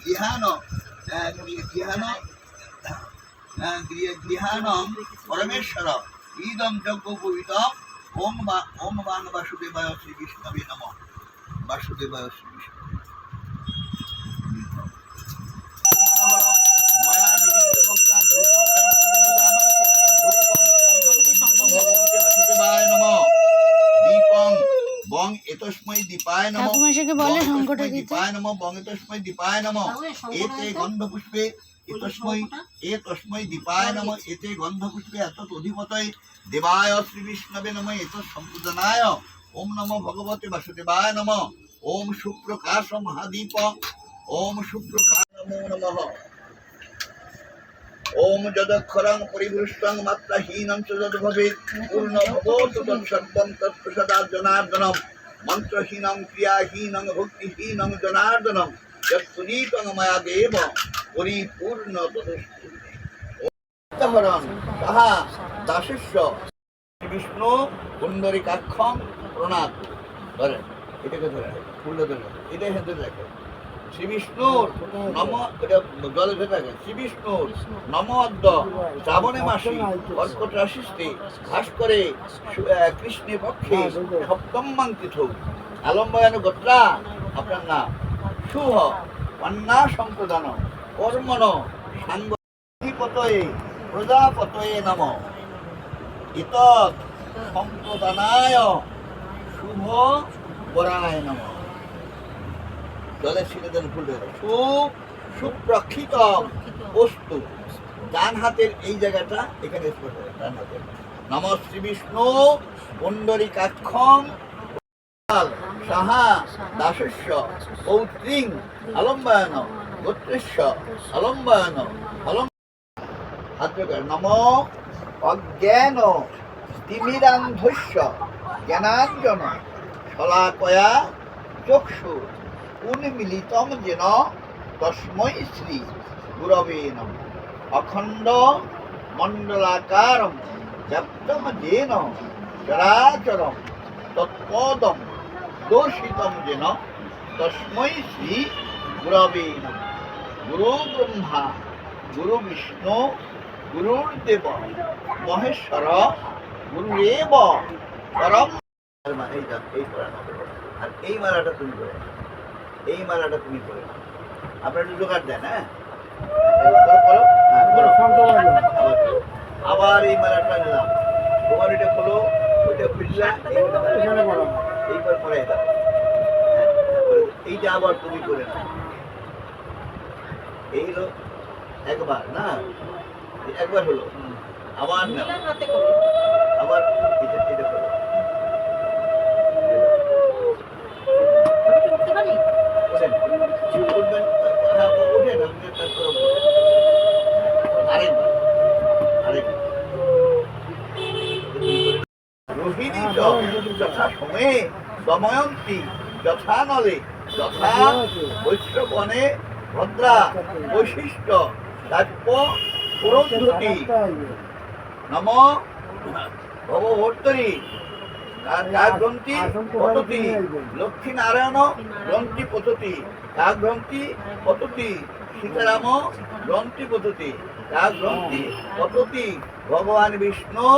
গৃহাণ গৃহাণ পরমেশ্বর ইদম যজ্ঞ পবিতম ওম বা ওম বান বাসুদেবায় শ্রী বিষ্ণবে বাসুদেবায় শ্রী ময়া নিবিদ্ধ ভক্তা ধূপ অয়ং সুবিদান ধূপম ভগবতে বাসুদেবায় নম দীপং বং এতস্মৈ দীপায় নম। বলে এতস্মৈ দীপায় নম বং এতস্মৈ দীপায় নম। এতে গন্ধপুষ্পে এতস্মৈ এ তস্মৈ দীপায় নম এতে গন্ধপুষ্পে এত অধিপতয় দেবায় শ্রী বিষ্ণবে নম এত সম্পূজনায়। ওম নম ভগবতে বাসুদেবায় নম। ওম সুপ্রকাশ মহাদীপ। ওম সুপ্রকাশ নমো নমঃ। ওম যদক্ষরং পরিভৃষ্টং মাত্রাহীনং চ পূর্ণ ভবতু তৎসর্বং মন্ত্রহীনং ক্রিয়াহীনং ভক্তিহীনং জনার্দনম যৎপুনীতং মায়া দেব পরিপূর্ণ তদস্তুহরণ তাহা দাসস্য বিষ্ণু পুণ্ডরিকাক্ষম প্রণাত ধরেন এটাকে ধরে ফুলটা ধরে এটাই হেঁটে রাখে শ্রী পক্ষে সপ্তম মাঙ্কিত আলম্বয়ান গোত্রা, আপনার নাম? শুভ কন্যা সম্প্রদান কর্মণ সাঙ্গপতয়ে প্রজাপতয়ে নম। ইতৎ সম্প্রদানায় শুভ বরায় নম। জলে ছিঁড়ে দেন ফুল সু সুপ্রক্ষিত বস্তু। ডান হাতের এই জায়গাটা, এখানে স্পর্শ ডান হাতের। নম শ্রী বিষ্ণু পুণ্ডরিকাক্ষম সাহা, দাসস্য পৌত্রিং আলম্বায়ন, গোত্রেশ্য, আলম্বায়ন আলম হাত নম অজ্ঞান, তিমিরান্ধস্য জ্ঞানাঞ্জন শলাকয়া চক্ষু উন্মিলিতম যেন তস্মৈ শ্রী গুরবে নম অখণ্ড মণ্ডলাকারম ব্যাপ্তম যেন চরাচরম তৎপদম দোষিতম যেন তস্মৈ শ্রী গুরবে নম গুরু ব্রহ্মা গুরু বিষ্ণু গুরুর্দেব মহেশ্বর গুরুরেব পরম এই এই মালাটা তুমি করে। এই মালাটা তুমি করে নাও। আপনার একটু জোগাড় দেন হ্যাঁ? করো, করো। হ্যাঁ, করো। আবার এই মালাটা নিলাম। তোমার এটা খোলো ওইটা খুললা এইবার পরে দাও। হ্যাঁ, করে দাও। এইটা আবার তুমি করে নাও। এই হলো একবার না? একবার হলো। আবার নাও। আবার এটা এটা রোহিণী চ যথা সময়ে দময়ন্তী, যথা নলে, যথা বৈশ্রবণে ভদ্রা, বৈশিষ্ট্য দাপ্য পুরোধুতি নম ভবভর্তরী কাক গ্রন্থি পততি লক্ষ্মী নারায়ণ গ্রন্থি পততি কাক গ্রন্থি পততি, সীতারাম গ্রন্থি পততি কাক গ্রন্থি পততি, ভগবান বিষ্ণু